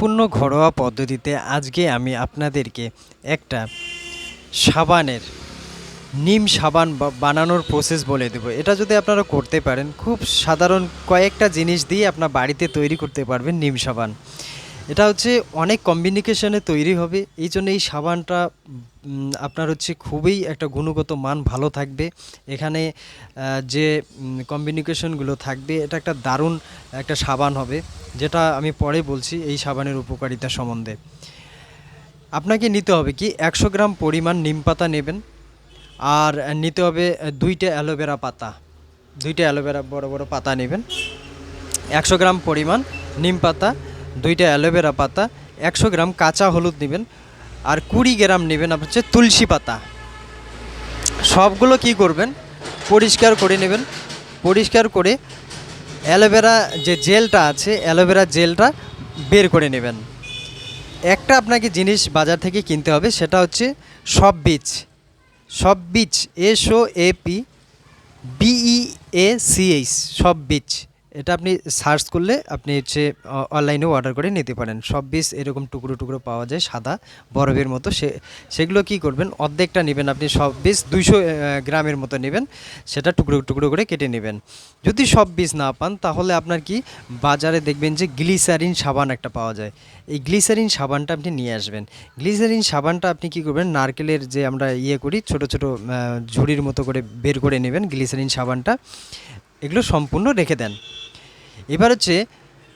সম্পূর্ণ ঘরোয়া পদ্ধতিতে আজকে আমি আপনাদেরকে একটা সাবানের, নিম সাবান বানানোর প্রসেস বলে দেব। এটা যদি আপনারা করতে পারেন, খুব সাধারণ কয়েকটা জিনিস দিয়ে আপনার বাড়িতে তৈরি করতে পারবেন নিম সাবান। এটা হচ্ছে অনেক কম্বিনিকেশনে তৈরি হবে। এই জন্য এই সাবানটা আপনার হচ্ছে খুবই একটা গুণগত মান ভালো থাকবে। এখানে যে কম্বিনিকেশনগুলো থাকবে, এটা একটা দারুণ একটা সাবান হবে, যেটা আমি পরে বলছি এই সাবানের উপকারিতা সম্বন্ধে। আপনাকে নিতে হবে কি, একশো গ্রাম পরিমাণ নিম পাতা নেবেন, আর নিতে হবে দুইটা অ্যালোভেরা পাতা। দুইটা অ্যালোভেরা বড় বড় পাতা নেবেন। একশো গ্রাম পরিমাণ নিম পাতা দুইটা অ্যালোভেরা পাতা, একশো গ্রাম কাঁচা হলুদ নেবেন আর কুড়ি গ্রাম নেবেন আপনার হচ্ছে তুলসী পাতা। সবগুলো কি করবেন? পরিষ্কার করে নেবেন। পরিষ্কার করে অ্যালোভেরা যে জেলটা আছে, অ্যালোভেরা জেলটা বের করে নেবেন। একটা আপনাকে জিনিস বাজার থেকে কিনতে হবে, সেটা হচ্ছে সব বীজ। সব বীজ, S O A P B E A C, H বীজ। এটা আপনি সার্চ করলে আপনি হচ্ছে অনলাইনে অর্ডার করে নিতে পারেন। সব বীজ এরকম টুকরো টুকরো পাওয়া যায়, সাদা, বরফের মতো। সে, সেগুলো কি করবেন? অর্ধেকটা নেবেন আপনি, সব বীজ দুইশো গ্রামের মতো নেবেন। সেটা টুকরো টুকরো করে কেটে নেবেন। যদি সব বীজ না পান, তাহলে আপনার কি, বাজারে দেখবেন যে গ্লিসারিন সাবান একটা পাওয়া যায়। এই গ্লিসারিন সাবানটা আপনি নিয়ে আসবেন। গ্লিসারিন সাবানটা আপনি কি করবেন? নারকেলের যে আমরা ইয়ে করি, ছোট ছোট ঝুড়ির মতো করে বের করে নেবেন গ্লিসারিন সাবানটা। এগুলো সম্পূর্ণ রেখে দেন। এবার হচ্ছে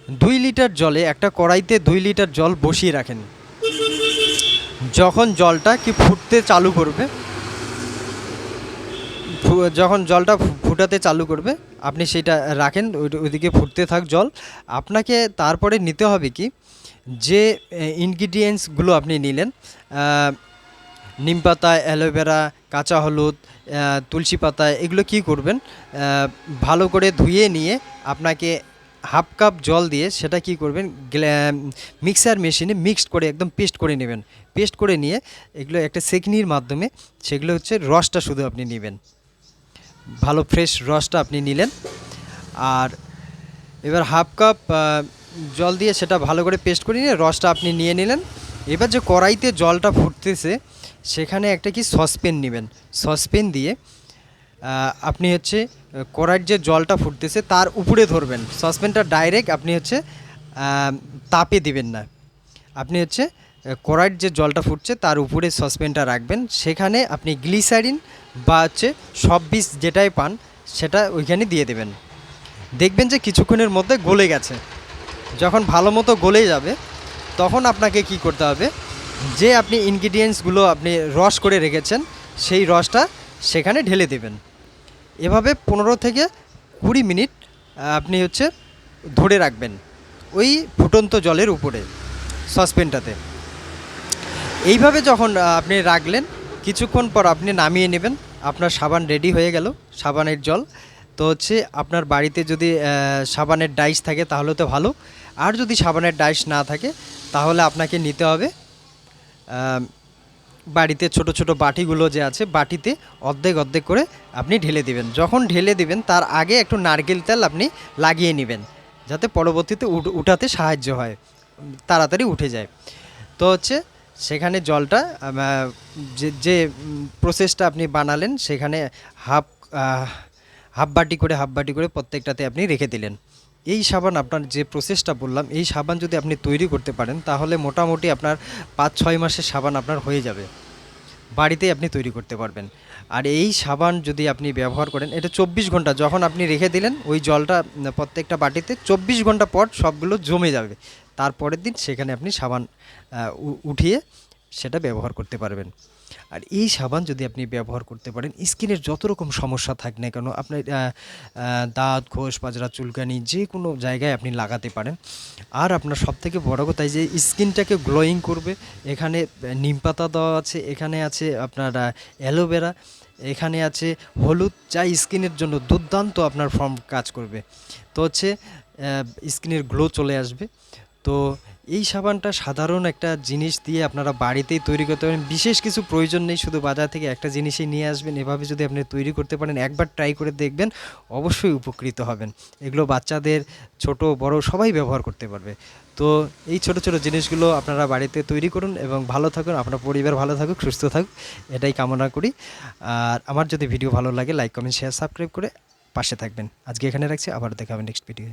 দুই লিটার জলে, একটা কড়াইতে দুই লিটার জল বসিয়ে রাখেন। যখন জলটা কি ফুটতে চালু করবে যখন জলটা ফুটাতে চালু করবে, আপনি সেটা রাখেন ওইদিকে ফুটতে থাক জল। আপনাকে তারপরে নিতে হবে কি, যে ইনগ্রিডিয়েন্টসগুলো আপনি নিলেন নিম পাতা, অ্যালোভেরা, কাঁচা হলুদ তুলসী পাতা, এগুলো কি করবেন? ভালো করে ধুয়ে নিয়ে আপনাকে হাফ কাপ জল দিয়ে সেটা কি করবেন? মিক্সার মেশিনে মিক্সড করে একদম পেস্ট করে নেবেন। পেস্ট করে নিয়ে এগুলো একটা সেকনির মাধ্যমে সেগুলো হচ্ছে রসটা শুধু আপনি নেবেন। ভালো ফ্রেশ রসটা আপনি নিলেন। আর এবার হাফ কাপ জল দিয়ে সেটা ভালো করে পেস্ট করে নিয়ে রসটা আপনি নিয়ে নিলেন। এবার যে কড়াইতে জলটা ফুটতেছে, সেখানে একটা কি সসপেন নেবেন। সসপেন দিয়ে আপনি হচ্ছে কড়াইয়ের যে জলটা ফুটতেছে তার উপরে ধরবেন। সসপেনটা ডাইরেক্ট আপনি হচ্ছে তাপে দিবেন না। আপনি হচ্ছে কড়াইয়ের যে জলটা ফুটছে তার উপরে সসপেনটা রাখবেন। সেখানে আপনি গ্লিসারিন বা হচ্ছে সব বীজ যেটাই পান, সেটা ওইখানে দিয়ে দেবেন। দেখবেন যে কিছুক্ষণের মধ্যে গলে গেছে। যখন ভালো মতো গলে যাবে তখন আপনাকে কি করতে হবে? যে আপনি ইনগ্রিডিয়েন্টসগুলো আপনি রস করে রেখেছেন, সেই রসটা সেখানে ঢেলে দেবেন। এভাবে পনেরো থেকে কুড়ি মিনিট আপনি হচ্ছে ধরে রাখবেন ওই ফুটন্ত জলের উপরে, সসপেনটাতে। এইভাবে যখন আপনি রাখলেন, কিছুক্ষণ পর আপনি নামিয়ে নেবেন, আপনার সাবান রেডি হয়ে গেল, সাবানের জল। তো হচ্ছে আপনার বাড়িতে যদি সাবানের ডাইস থাকে তাহলে তো ভালো। আর যদি সাবানের ডাইস না থাকে তাহলে আপনাকে নিতে হবে বাড়িতে ছোট ছোট বাটিগুলো যে আছে বাটিতে অর্ধেক অর্ধেক করে আপনি ঢেলে দিবেন। যখন ঢেলে দিবেন তার আগে একটু নারকেল তেল আপনি লাগিয়ে নেবেন, যাতে পরবর্তীতে উঠ- উঠাতে সাহায্য হয়, তাড়াতাড়ি উঠে যায়। তো হচ্ছে সেখানে জলটা যে প্রসেসটা আপনি বানালেন সেখানে হাফ হাফ বাটি করে হাফ বাটি করে প্রত্যেকটাতে আপনি রেখে দিলেন। এই সাবান আপনার যে প্রসেসটা বললাম, এই সাবান যদি আপনি তৈরি করতে পারেন, তাহলে মোটামুটি আপনার পাঁচ ছয় মাসের সাবান আপনার হয়ে যাবে। বাড়িতেই আপনি তৈরি করতে পারবেন। আর এই সাবান যদি আপনি ব্যবহার করেন, এটা চব্বিশ ঘণ্টা যখন আপনি রেখে দিলেন, ওই জলটা প্রত্যেকটা বাটিতে চব্বিশ ঘণ্টা পর সবগুলো জমে যাবে। তারপরের দিন সেখানে আপনি সাবান উঠিয়ে সেটা ব্যবহার করতে পারবেন। আর এই সাবান যদি আপনি ব্যবহার করতে পারেন, স্কিনের যত রকম সমস্যা থাক না কেন, আপনার দাঁত, ঘোষ পাজরা চুলকানি যে কোনো জায়গায় আপনি লাগাতে পারেন। আর আপনার সবথেকে বড় কথা যে স্কিনটাকে গ্লোয়িং করবে। এখানে নিম পাতা দেওয়া আছে, এখানে আছে আপনার অ্যালোভেরা এখানে আছে হলুদ, যা স্কিনের জন্য দুর্দান্ত আপনার ফর্ম কাজ করবে। তো হচ্ছে স্কিনের গ্লো চলে আসবে। তো এই সাবানটা সাধারণ একটা জিনিস দিয়ে আপনারা বাড়িতেই তৈরি করতে পারেন। বিশেষ কিছু প্রয়োজন নেই, শুধু বাজার থেকে একটা জিনিসই নিয়ে আসবেন। এভাবে যদি আপনি তৈরি করতে পারেন, একবার ট্রাই করে দেখবেন, অবশ্যই উপকৃত হবেন। এগুলো বাচ্চাদের, ছোট, বড় সবাই ব্যবহার করতে পারবে। তো এই ছোট ছোট জিনিসগুলো আপনারা বাড়িতে তৈরি করুন এবং ভালো থাকুন। আপনার পরিবার ভালো থাকুক, সুস্থ থাকুক, এটাই কামনা করি। আর আমার যদি ভিডিও ভালো লাগে লাইক কমেন্ট শেয়ার সাবস্ক্রাইব করে পাশে থাকবেন। আজকে এখানে রাখছি, আবার দেখা হবে নেক্সট ভিডিও